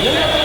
কলকাতা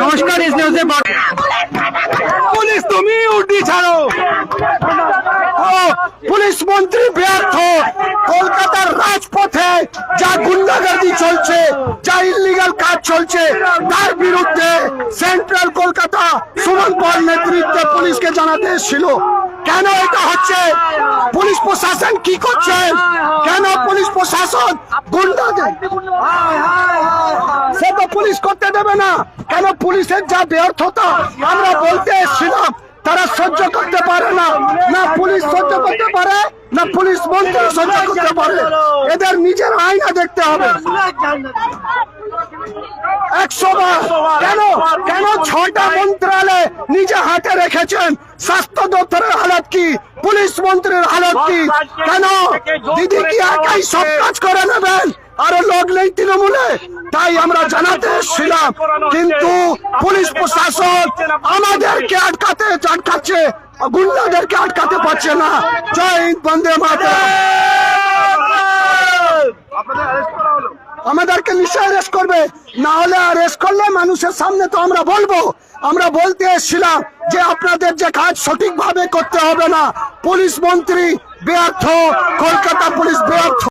নমস্কার ইস নিউজে পুলিশ, তুমি উডি ছাড়ো। পুলিশ মন্ত্রী ব্যর্থ। কলকাতার রাজপথে যা গুন্ডাগার্দি চলছে, যা ইলিগাল কাজ চলছে, তার বিরুদ্ধে সেন্ট্রাল কলকাতা সুমন পাল নেতৃত্বে পুলিশকে জানাতে এসেছিল। কেন এটা হচ্ছে? পুলিশ প্রশাসন কি করছে? কেন পুলিশ প্রশাসন গুন্ডাদের সে তো পুলিশ করতে দেবে না। কেন পুলিশের যা ব্যর্থতা আমরা বলতে এসেছিলাম তারা সহ্য করতে পারে না। না পুলিশ সহ্য করতে পারে না পুলিশ মন্ত্রী সহ্য করতে পারে। এদের নিজের আয়না দেখতে হবে। একশো বার। কেন? কেন ছটা মন্ত্রালয় নিজে হাতে রেখেছেন। স্বাস্থ্য দপ্তরের হালত কি? পুলিশ মন্ত্রীর হালত কি? কেন? দিদি কি একাই সব কাজ করে নেবেন? আরও লোক নেই তৃণমূলে। তাই আমরা জানাতে এসেছিলাম। কিন্তু পুলিশ প্রশাসন আমাদেরকে আটকাতে আটকাচ্ছে। গুন্ডাদেরকে আটকাতে পারছে না। জয় হিন্দ বন্দে মাতা আমাদেরকে নিশ্চয় রেস্ট করবে। না হলে রেস্ট করলে মানুষের সামনে তো আমরা বলব। আমরা বলতে এসেছিলাম যে আপনাদের যে কাজ সঠিকভাবে করতে হবে না। পুলিশ মন্ত্রী ব্যর্থ, কলকাতা পুলিশ ব্যর্থ।